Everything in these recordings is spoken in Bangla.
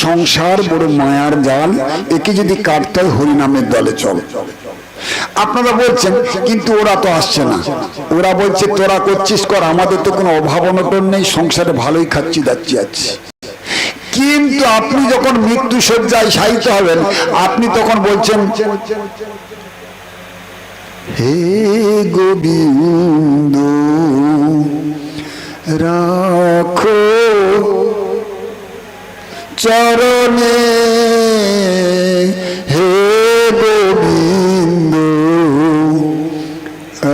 সংসার বড় মায়ার জাল, একে যদি কাটতে হরিনামের দলে চল। আপনারা বলছেন, কিন্তু ওরা তো আসছে না। ওরা বলছে, তোরা করছিস কর, আমাদের তো কোনো অভাব অনটন নেই, সংসারে ভালোই খাচ্ছি, দাচ্ছি, আছি। কিন্তু আপনি যখন মৃত্যু শয্যায় শায়িত হবেন, আপনি তখন বলছেন, হে গোবিন্দ, রাখো চরণে হে গোবিন্দ,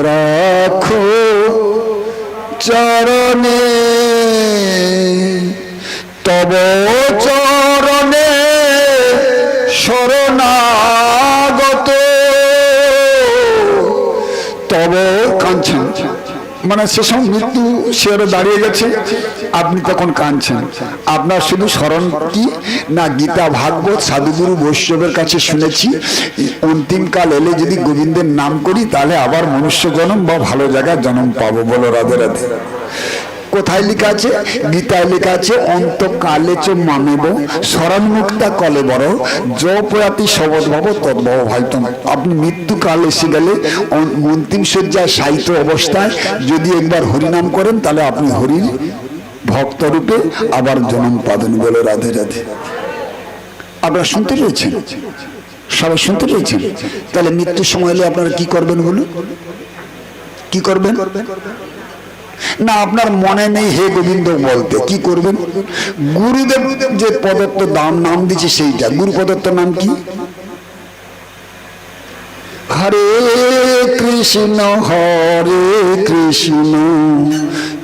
রাখো চরণে। তব চরণে শরণাগত। তব কাঁদছেন। মানে সে সময় মৃত্যু সে আরও দাঁড়িয়ে গেছে। আপনি তখন কাঁদছেন। আপনার শুধু স্মরণ কি? না, গীতা, ভাগবত, সাধুগুরু, বৈষ্ণবের কাছে শুনেছি। অন্তিমকাল এলে যদি গোবিন্দের নাম করি, তাহলে আবার মনুষ্য জন্ম বা ভালো জায়গায় জন্ম পাবো বলো রাধে রাধে। কোথায় লেখা আছে? গীতায় লেখা আছে, অন্তকালে চ মামেব স্মরণ মুক্তা কলে বড় য প্রয়াতি শবদ ভাব তদ্ভব ভাইতম। আপনি মৃত্যুকাল এসে গেলে অন- অন্তিম শয্যায় সাহিত্য অবস্থায় যদি একবার হরিনাম করেন, তাহলে আপনি হরির ভক্ত রূপে আবার জন্ম পাবেন বলে রাধে রাধে। আপনারা শুনতে পেয়েছেন? সবাই শুনতে পেয়েছেন? তাহলে মৃত্যুর সময় আপনারা কি করবেন বলুন? কি করবেন? না, আপনার মনে নেই, হে গোবিন্দ, বলতে কি করবেন? গুরুদেব যে পদত্ত দাম, নাম দিচ্ছে সেইটা। গুরু পদত্ত নাম কি? হরে কৃষ্ণ হরে কৃষ্ণ।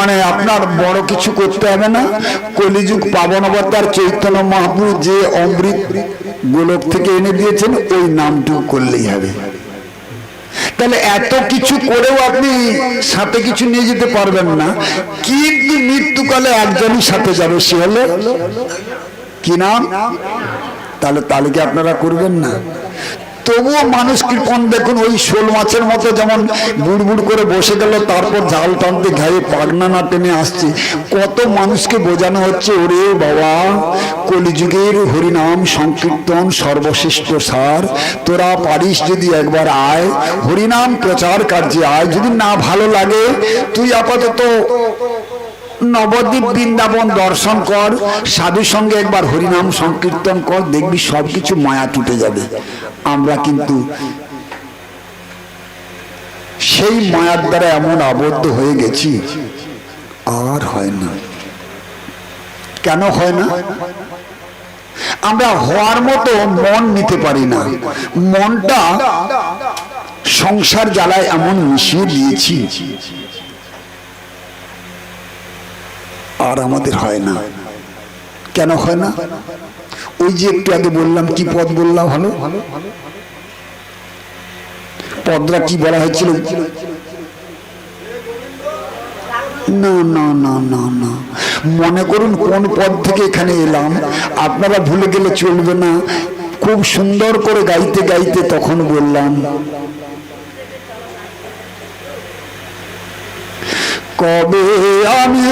মানে আপনার বড় কিছু করতে হবে না। কলিযুগ পাবন অবতার চৈতন্য মহাপুর যে অমৃত গোলক থেকে এনে দিয়েছেন, ওই নামটুকু করলেই হবে। তাহলে এত কিছু করেও আপনি সাথে কিছু নিয়ে যেতে পারবেন না। কিন্তু মৃত্যুকালে একজনই সাথে যাবে, সে হলো কি নাম? তাহলে তালিকা আপনারা করবেন না। তবুও মানুষ কৃপন দেখুন ওই শোল মাছের মতো যেমন বুড় বুড় করে বসে গেল, তারপর জাল টানতে ঘায়ে পাগনা না টেনে আসছে। কত মানুষকে বোঝানো হচ্ছে, ওরে বাবা, কলিযুগের হরিনাম সংকীর্তন সর্বশ্রেষ্ঠ সার। তোরা পারিস যদি একবার আয়, হরিনাম প্রচার কার্যে আয়। যদি না ভালো লাগে, তুই আপাতত নবদ্বীপ বৃন্দাবন দর্শন কর, সাধুর সঙ্গে একবার হরিনাম সংকীর্তন কর, দেখবি সবকিছু মায়া টুটে যাবে। আমরা কিন্তু সেই মায়ার দ্বারা এমন আবদ্ধ হয়ে গেছি, আর হয় না। কেন হয় না? আমরা হওয়ার মতো মন নিতে পারি না। মনটা সংসার জ্বালায় এমন মিশিয়ে দিয়েছি, আর আমাদের হয় না। কেন হয় না? ওই যে একটু আগে বললাম কি পদ বললাম? ভালো পদরা কি বলা হয়েছিল? না না না না না। মনে করুন কোন পদ থেকে এখানে এলাম। আপনারা ভুলে গেলে চলবে না। খুব সুন্দর করে গাইতে গাইতে তখন বললাম। কবে আমি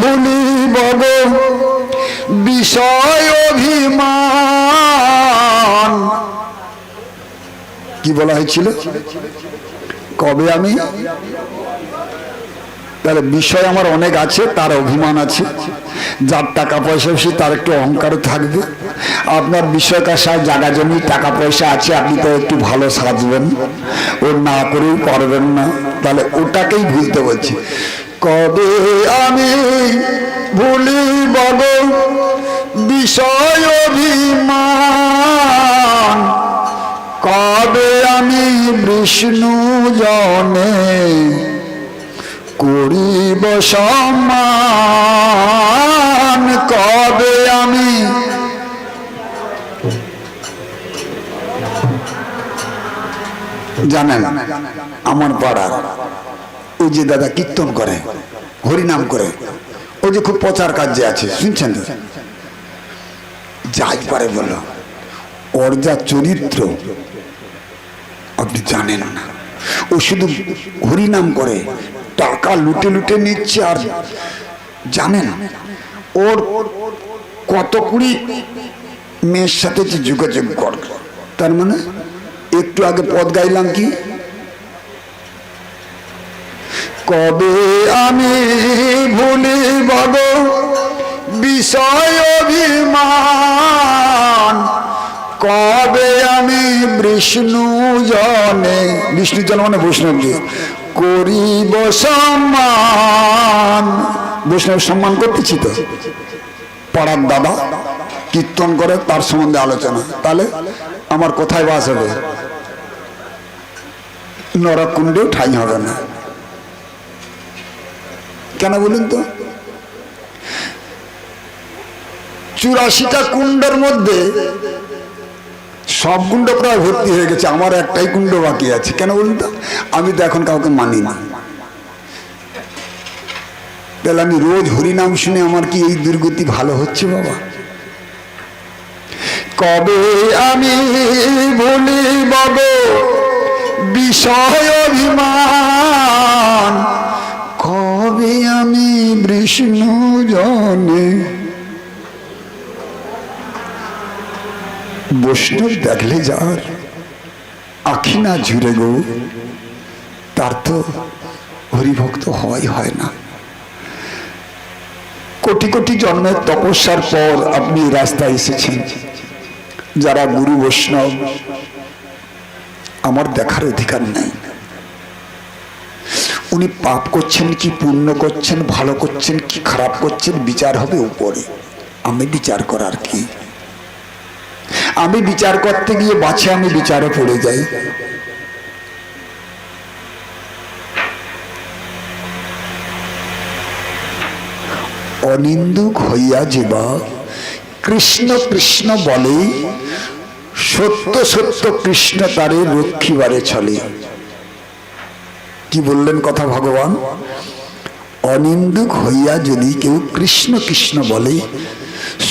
ভুলিব গো? বিষয় অভিমান। কি বলা হয়েছিল? কবে আমি? তাহলে বিষয় আমার অনেক আছে, তার অভিমান আছে। যার টাকা পয়সা বেশি, তার একটু অহংকার থাকবে। আপনার বিষয় কাশায় জায়গা জমি, টাকা পয়সা আছে, আপনি তো একটু ভালো সাজবেন ও না করেও পারবেন না। তাহলে ওটাকেই ভুলতে বলছি। কবে আমি ভুলি বল, বিষয় অভিমান। কবে আমি বিষ্ণু জনে করিব সম্মান? কবে আমি জানেন আমার পাড়া ওই যে দাদা কীর্তন করে, হরিনাম করে ওই যে খুব প্রচার কার্যে আছে, শুনছেন তো? যাই পারে বলো ওর যা চরিত্র, আপনি জানেন না। ও শুধু হরিনাম করে টাকা লুটে লুটে নিচ্ছে আর জানেন, ওর কত কুড়ি মেয়ের সাথে যোগাযোগ কর তার মানে একটু আগে পদ গাইলাম কি? কবে আমি ভুলিব বিষয় অভিমান। কবে আমি বিষ্ণু জনে, বিষ্ণু জন মানে বৈষ্ণবজি করিব সম্মান। বৈষ্ণব সম্মান করতেছি তো। পাড়ার দাদা কীর্তন করে তার সম্বন্ধে আলোচনা। তাহলে আমার কোথায় বাস হবে। নরকুণ্ডেও ঠাই হবে না। কেন বলুন তো? চুরাশিটা কুণ্ডের মধ্যে সব কুণ্ড প্রায় ভর্তি হয়ে গেছে, আমার একটাই কুণ্ড বাকি আছে। কেন বলুন তো? আমি তো এখন কাউকে মানি না। তাহলে আমি রোজ হরিনাম শুনে আমার কি এই দুর্গতি ভালো হচ্ছে বাবা? কবে আমি ভুলি বাবু, বিষয় অভিমান কবে আমি বিষ্ণু জনে। বৈষ্ণব দেখলে যার আখি না জুড়ে গো, তার তো হরিভক্ত হয় হয় না। কোটি কোটি জন্মের তপস্যার পর আপনি রাস্তায় এসেছেন। যারা গুরু বৈষ্ণব, আমার দেখার অধিকার নেই। উনি পাপ করছেন কি পুণ্য করছেন, ভালো করছেন কি, খারাপ করছেন, বিচার হবে উপরে। আমি বিচার করার কি? আমি বিচার করতে গিয়ে বাছে আমি বিচারে পড়ে যাই। অনিন্দুক হইয়া যাবা কৃষ্ণ কৃষ্ণ বলে সত্য সত্য কৃষ্ণ তারে রক্ষিবারে চলে। কি বললেন কথা ভগবান? অনিন্দুক হইয়া যদি কেউ কৃষ্ণ কৃষ্ণ বলে,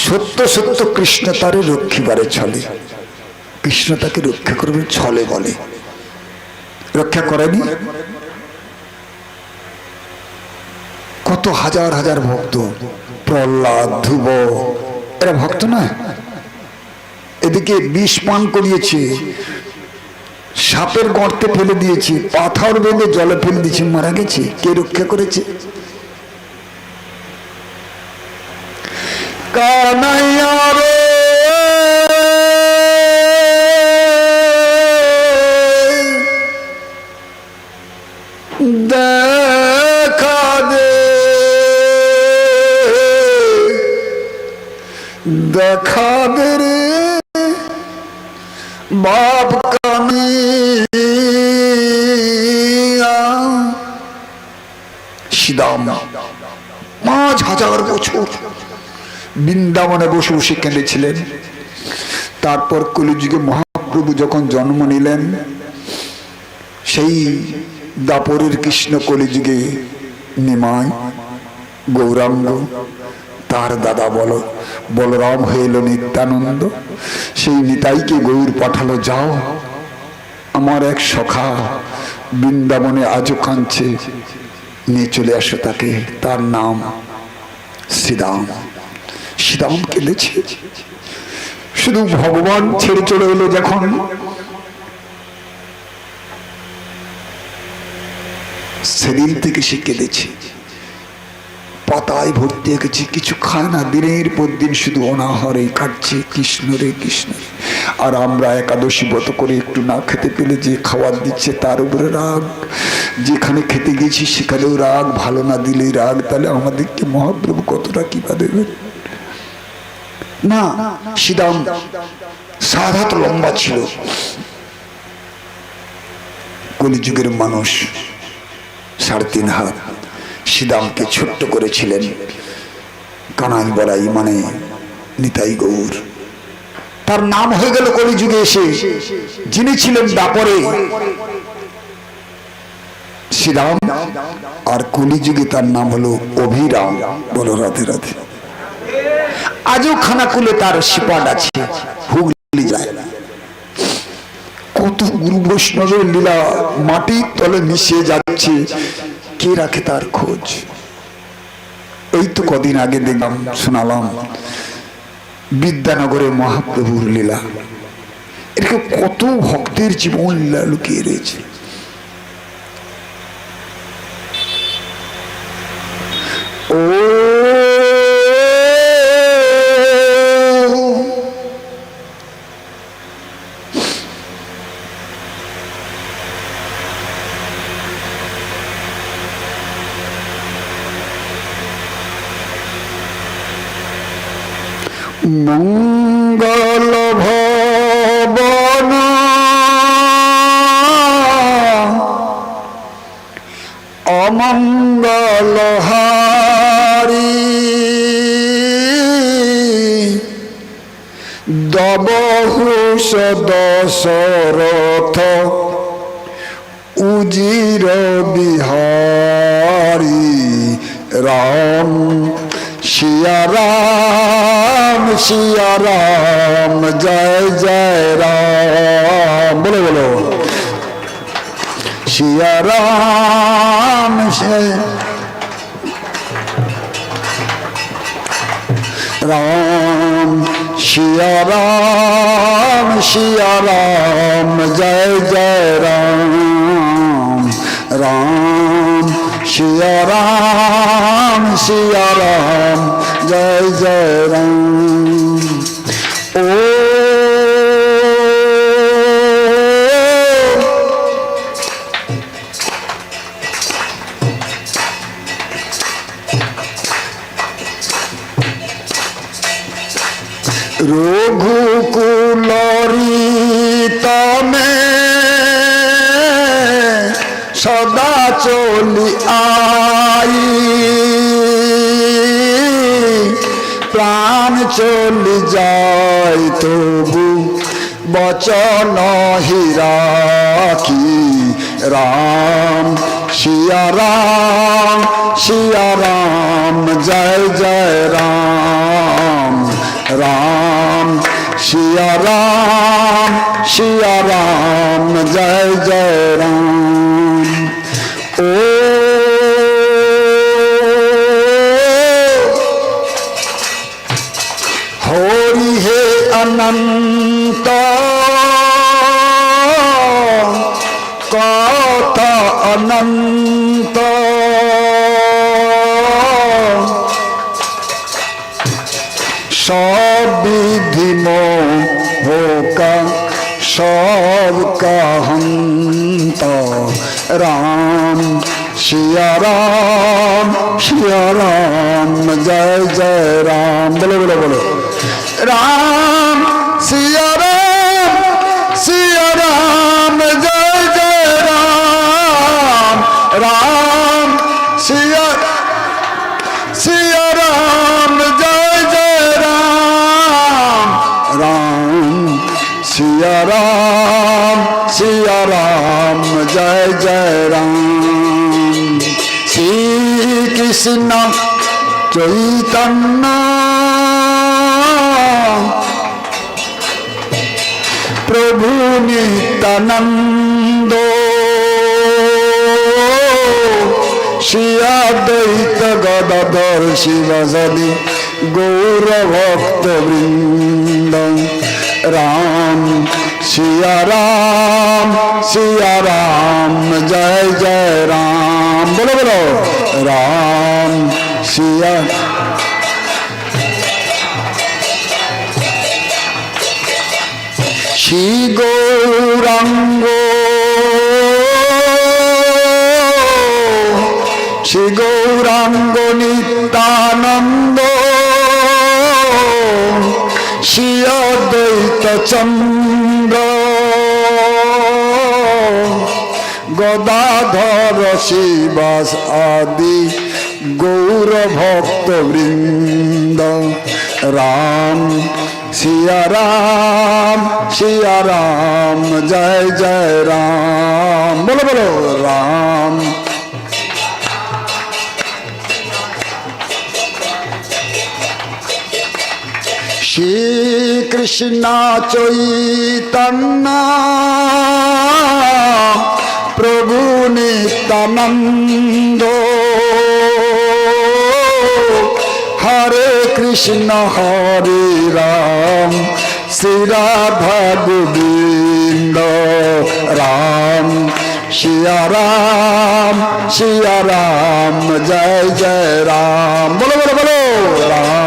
সত্য সত্য কৃষ্ণ তারে রক্ষিবারে চলে। কৃষ্ণ তাকে রক্ষা করবে ছলে বলে। রক্ষা করেনি? কত হাজার হাজার ভক্ত, প্রহ্লাদ, ধ্রুব, এরা ভক্ত না এদিকে বিষ পান করিয়েছে সাপের গর্তে ফেলে দিয়েছি, পাথর বেঁধে জলে ফেলে দিয়েছি, মারা গেছে। কে রক্ষা করেছে? কানাইয়া রে! দেখা দে। দেখা দে রে। বাপ সিদাম পাঁচ হাজার বছর বৃন্দাবনে বসে বসে কেঁদেছিলেন। তারপর কলিযুগে মহাপ্রভু যখন জন্ম নিলেন, সেই দাপরের কৃষ্ণ কলিযুগে নিমায় গৌরাঙ্গ, তার দাদা বল, বলরাম হইল নিত্যানন্দ। সেই নিতাইকে গৌর পাঠালো, যাও, আমার এক সখা বৃন্দাবনে আজও কাঁদছে। নিয়ে চলে আসো তাকে। তার নাম শ্রীরাম শ্রীরাম কেঁদেছে। শুধু ভগবান ছেড়ে চলে এলো যখন। সেদিন থেকে সে কেঁদেছে। পাতায় ভর্তি গেছে কিছু খায় না। দিনের পর দিন শুধু অনাহারে কাটছে, কৃষ্ণ রে কৃষ্ণ। আর আমরা একাদশী ব্রত করে একটু না খেতে পেলে যে খাবার দিচ্ছে তার উপরে রাগ। যেখানে খেতে গেছি সেখানেও রাগ, ভালো না দিলেই রাগ। তাহলে আমাদেরকে মহাপ্রভু কতটা কিবা দেবেন? না, সিদাম শ্রীরাম সাধাত লম্বা ছিল। কলিযুগের মানুষ সাড়ে তিন হাত সিদামকে ছোট্ট করেছিলেন। কানাই বলাই মানে নিতাই গৌর। তার নাম হয়ে গেল কলিযুগে এসে। যিনি ছিলেন দাপরে। শ্রীরাম আর কলিযুগে তার নাম হলো অভিরাম। বলো রাধে রাধে। আজও খানাকুলে তার সিপাট আছে, হুগলি যায়। কত গুরু বৈষ্ণবের লীলা মাটির তলে মিশিয়ে যাচ্ছে, কে রাখে তার খোঁজ? এই তো কদিন আগে দেখলাম, শোনালাম, বিদ্যানগরে মহাপ্রভুর লীলা। এটাকে কত ভক্তের জীবন লীলা লুকিয়ে রয়েছে। ও শিয়া রাম শিয়া রাম শিয়া রাম শিয়া রাম জয় জয় রাম। রাম শিয়া রাম শিয়া রাম জয় জয় রাম। সদা চলি আই। প্রাণ চলি যায় তবু, বচন হিরাকি। রাম, শিয়া রাম শিয়া রাম, জয় জয় রাম। রাম শিয়া রাম শিয়া রাম জয় জয় রাম। ও হরি হে অনন্ত কত অনন্ত। কৃষ্ণ চৈতন্য। প্রভু নিতানন্দ শিয়াদৈত গদাধর শিবসদি গৌরভক্তবৃন্দ। রাম, শিয়া রাম শিয়া রাম, জয় জয় রাম। বলো বলো। রাম শিয়া। শ্রী গৌরাঙ্গ। শ্রী গৌরাঙ্গ নিত্যানন্দ। শ্রী অদ্বৈত চন্দ্র। গদাধর শিবাস আদি গৌর ভক্তবৃন্দ রাম, শিয়া রাম শিয়া রাম, জয় জয় রাম। বলো বলো, রাম। শ্রীকৃষ্ণ চৈতন্য প্রভু নিত্যানন্দ। হরে কৃষ্ণ, হরে রাম। শ্রী রাধা রাম। শিয়া রাম শিয়া রাম, জয় জয় রাম। বলো বলো বলো। রাম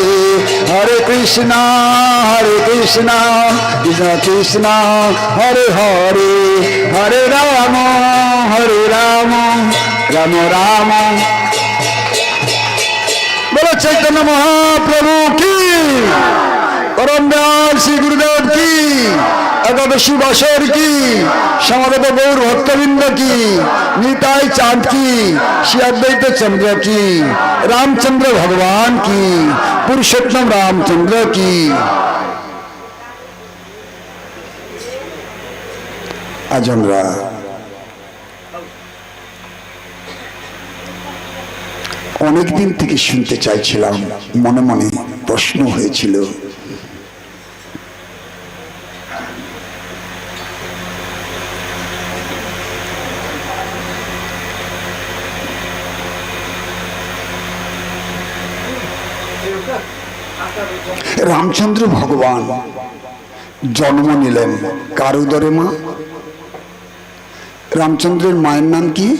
কৃষ্ণ, হরে কৃষ্ণ কৃষ্ণ কৃষ্ণ, হরে হরে হরে রাম হরে রাম রাম রাম। বলো চৈতন্য মহাপ্রভু কি? করম শ্রী গুরুদেব কি? একাদশী বছর কি? সমাগত গৌর ভক্তবৃন্দ কি? নিতাই চাঁদ কি? শিয়াদ্বৈত চন্দ্র কি? রামচন্দ্র ভগবান কি? পুরুষোত্তম রামচন্দ্র কি? আজ আমরা অনেকদিন থেকে শুনতে চাইছিলাম, মনে মনে প্রশ্ন হয়েছিল রামচন্দ্র ভগবান, জন্ম নিলেন কার উদরে মা? রামচন্দ্রের মায়ের নাম কি?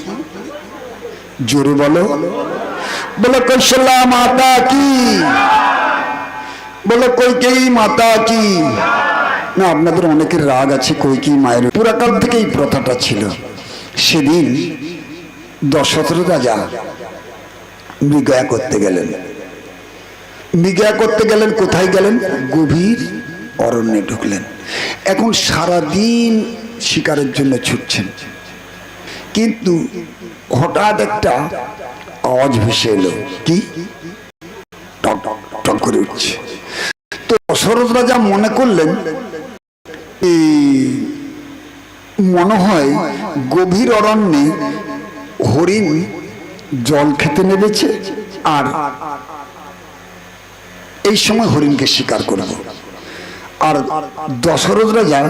জোরে বলো। বলো কৌশল্যা মাতা কি? বলো কৈকেয়ী মাতা কি? না, আপনাদের অনেকের রাগ আছে কৈকেয়ী মায়ের। পুরাকাল থেকে এই প্রথাটা ছিল। সেদিন দশরথ রাজা মৃগয়া করতে গেলেন। মৃগয়া করতে গেলেন, কোথায় গেলেন? গভীর অরণ্যে ঢুকলেন। এখন সারাদিন শিকারের জন্য ছুটছেন। কিন্তু হঠাৎ একটা আওয়াজ ভেসে এলো। কি? টক টক টক করে উঠছে। তো দশরথ রাজা মনে করলেন এই মনে হয় গভীর অরণ্যে হরিণ জল খেতে নেমেছে, আর এই সময় হরিণকে শিকার করব আর দশরথরা যান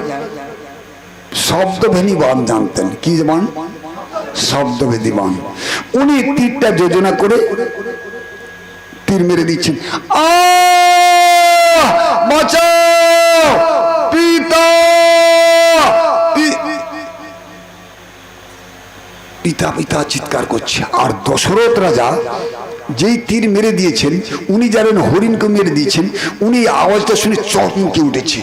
শব্দভেদী বান জানতেন। কি বান? শব্দভেদী বান। উনি তীরটা যোজনা করে তীর মেরে দিচ্ছেন! বাঁচাও! পিতা! পিতা পিতা চিৎকার করছে। আর দশরথ রাজা যেই তীর মেরে দিয়েছেন, উনি জানেন হরিণকে মেরে দিয়েছেন, উনি আওয়াজটা শুনে চমকে উঠেছে।